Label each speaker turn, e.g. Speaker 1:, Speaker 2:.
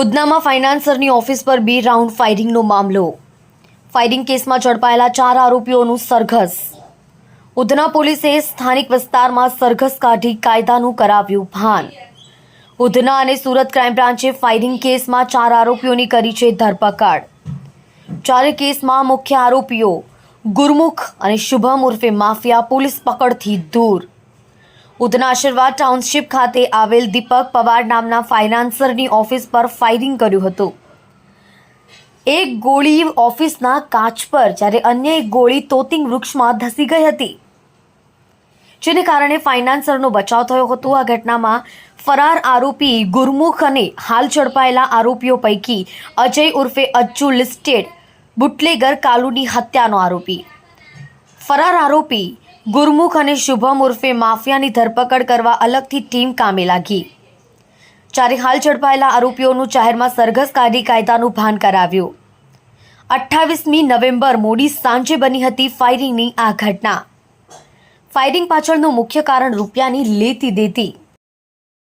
Speaker 1: ઉધનામાં ફાઇનાન્સરની office પર બે round ફાયરિંગનો મામલો. ફાયરિંગ કેસમાં ઝડપાયેલા ચાર આરોપીઓનું સરઘસ. ઉધના પોલીસે સ્થાનિક વિસ્તારમાં સરઘસ કાઢી કાયદાનું કરાવ્યું ભાન. ઉધના અને સુરત ક્રાઇમ બ્રાન્ચે ફાયરિંગ કેસમાં ચાર આરોપીઓની કરી છે ધરપકડ. ચારે કેસમાં મુખ્ય આરોપીઓ ગુરમુખ અને શુભમ ઉર્ફે માફિયા પોલીસ પકડથી દૂર. ઉધના આશીર્વાદ ટાઉનશીપ ખાતે આવેલ દીપક પવાર નામના ફાઇનાન્સરની ઓફિસ પર ફાયરિંગ કર્યું હતું. એક ગોળી ઓફિસના કાચ પર, જ્યારે અન્ય એક ગોળી તોતિંગ વૃક્ષમાં ધસી ગઈ હતી. જેને કારણે ફાઇનાન્સરનો બચાવ થયો હતો. આ ઘટનામાં ફરાર આરોપી ગુરમુખ અને હાલ ઝડપાયેલા આરોપીઓ પૈકી અજય ઉર્ફે અચ્ચુ લિસ્ટેડ, બુટલેગર કાલુની હત્યાનો આરોપી. ફરાર આરોપી ગુરમુખ અને શુભમ ઉર્ફે માફિયાની ધરપકડ કરવા અલગથી ટીમ કામે લાગી. જ્યારે હાલ ઝડપાયેલા આરોપીઓનું જાહેરમાં સરઘસ કાઢી કાયદાનું ભાન કરાવ્યું. અઠ્ઠાવીસમી નવેમ્બર મોડી સાંજે બની હતી ફાયરિંગની આ ઘટના. ફાયરિંગ પાછળનું મુખ્ય કારણ રૂપિયાની લેતી દેતી